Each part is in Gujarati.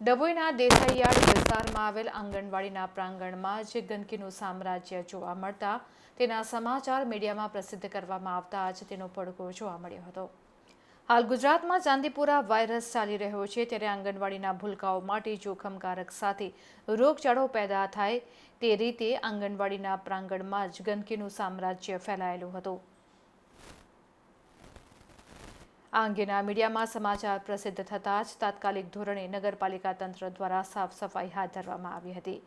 ડભોઈના દેસાઈયાડ વિસ્તારમાં આવેલ આંગણવાડીના પ્રાંગણમાં જે ગંદકીનું સામ્રાજ્ય જોવા મળતા તેના સમાચાર મીડિયામાં પ્રસિદ્ધ કરવામાં આવતા જ તેનો પડઘો જોવા મળ્યો હતો. હાલ ગુજરાતમાં ચાંદીપુરા વાયરસ ચાલી રહ્યો છે ત્યારે આંગણવાડીના ભૂલકાઓ માટે જોખમકારક સાથે રોગચાળો પેદા થાય તે રીતે આંગણવાડીના પ્રાંગણમાં જ ગંદકીનું સામ્રાજ્ય ફેલાયેલું હતું. આ અંગેના મીડિયામાં સમાચાર પ્રસિદ્ધ થતાં જ તાત્કાલિક ધોરણે નગરપાલિકા તંત્ર દ્વારા સાફ સફાઈ હાથ ધરવામાં આવી હતી.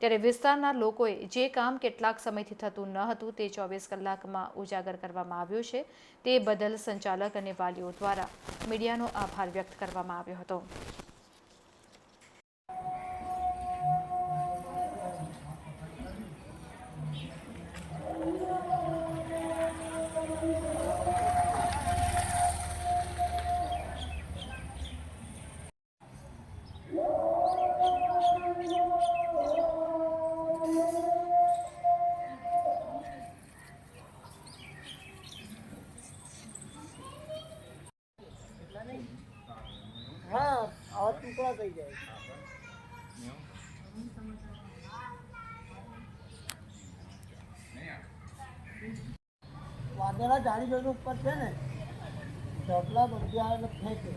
ત્યારે વિસ્તારના લોકોએ જે કામ કેટલાક સમયથી થતું ન હતું તે ચોવીસ કલાકમાં ઉજાગર કરવામાં આવ્યું છે. તે બદલ સંચાલક અને વાલીઓ દ્વારા મીડિયાનો આભાર વ્યક્ત કરવામાં આવ્યો હતો. આવા ટુકડા થઈ જાય. વાદળા જાળી જોઈને ઉપર છે ને ચોટલા બધી આવે એટલે ફેંકે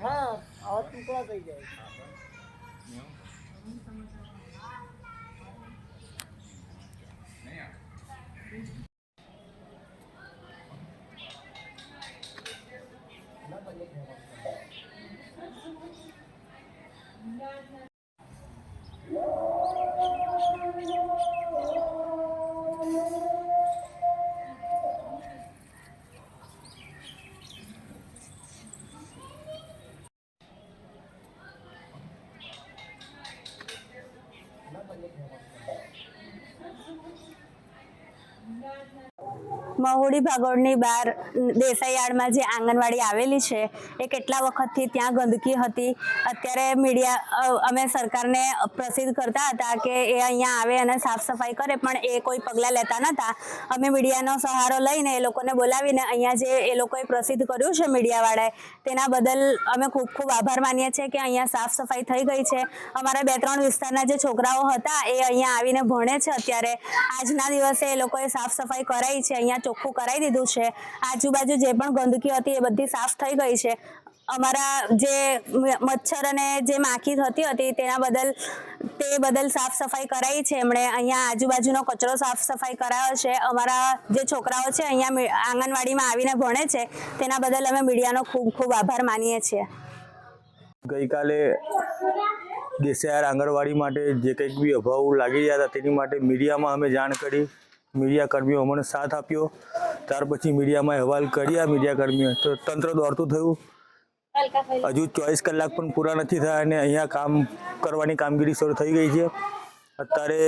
હા, આવા ટુકડા થઈ જાય. Gracias. મહુડી ભાગોળની બહાર દેસાઈયાળમાં જે આંગણવાડી આવેલી છે, એ કેટલા વખતથી ત્યાં ગંદકી હતી? અત્યારે મીડિયા અમે સરકારને પ્રસિદ્ધ કરતા હતા કે એ અહીંયા આવે અને સાફ સફાઈ કરે, પણ એ કોઈ પગલાં લેતા નહોતા અમે મીડિયાનો સહારો લઈને એ લોકોને બોલાવીને અહીંયા જે એ લોકોએ પ્રસિદ્ધ કર્યું છે મીડિયાવાળાએ, તેના બદલ અમે ખૂબ ખૂબ આભાર માનીએ છીએ કે અહીંયા સાફ સફાઈ થઈ ગઈ છે. અમારા બે ત્રણ વિસ્તારના જે છોકરાઓ હતા, એ અહીંયા આવીને ભણે છે અત્યારે. આજના દિવસે એ લોકોએ સાફ સફાઈ કરાઈ છે, અહીંયા ચોખ્ખું કરાવી દીધું છે. આજુબાજુ જે પણ ગંદકી હતી એ બધી સાફ થઈ ગઈ છે. અમારા જે મચ્છર અને જે માખી થતી હતી તેના બદલ, તે બદલ સાફ સફાઈ કરાઈ છે. એમણે અહીંયા આજુબાજુનો કચરો સાફ સફાઈ કરાયો છે. અમારા જે છોકરાઓ છે અહીંયા આંગણવાડીમાં આવીને ભણે છે. તેના બદલ અમે મીડિયાનો ખૂબ ખૂબ આભાર માનીએ છીએ. ગઈકાલે દેસાયાર આંગણવાડી માટે જે કંઈક બી અભાવ લાગી ગયા હતા તેની માટે મીડિયામાં અમે જાણ કરી. મીડિયા કર્મીઓ અમને સાથ આપ્યો. ત્યાર પછી મીડિયામાં અહેવાલ કર્યા, મીડિયાકર્મીઓ તો તંત્ર દોડતું થયું. હજુ ચોવીસ કલાક પણ પૂરા નથી થયા અને અહીંયા કામ કરવાની કામગીરી શરૂ થઈ ગઈ છે. અત્યારે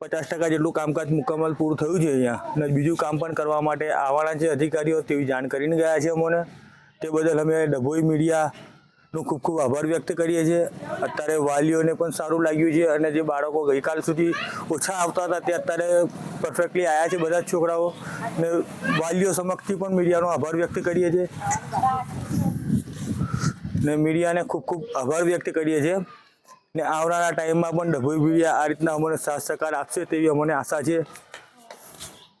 પચાસ ટકા જેટલું કામકાજ મુકમ્મલ પૂરું થયું છે અહીંયા. અને બીજું કામ પણ કરવા માટે આવવાના છે અધિકારીઓ તેવી જાણ કરીને ગયા છે અમને. તે બદલ અમે ડભોઈ મીડિયાનો ખૂબ ખૂબ આભાર વ્યક્ત કરીએ છીએ. અત્યારે વાલીઓને પણ સારું લાગ્યું છે અને જે બાળકો ગઈકાલ સુધી ઓછા આવતા હતા, તે અત્યારે પરફેક્ટલી આવ્યા છે બધા જ છોકરાઓ. ને વાલીઓ સમક્ષથી પણ મીડિયાનો આભાર વ્યક્ત કરીએ છીએ. ને મીડિયાને ખૂબ ખૂબ આભાર વ્યક્ત કરીએ છીએ. ને આવનારા ટાઈમમાં પણ ડભોઈ મીડિયા આ રીતના અમને સાથ સહકાર આપશે તેવી અમને આશા છે.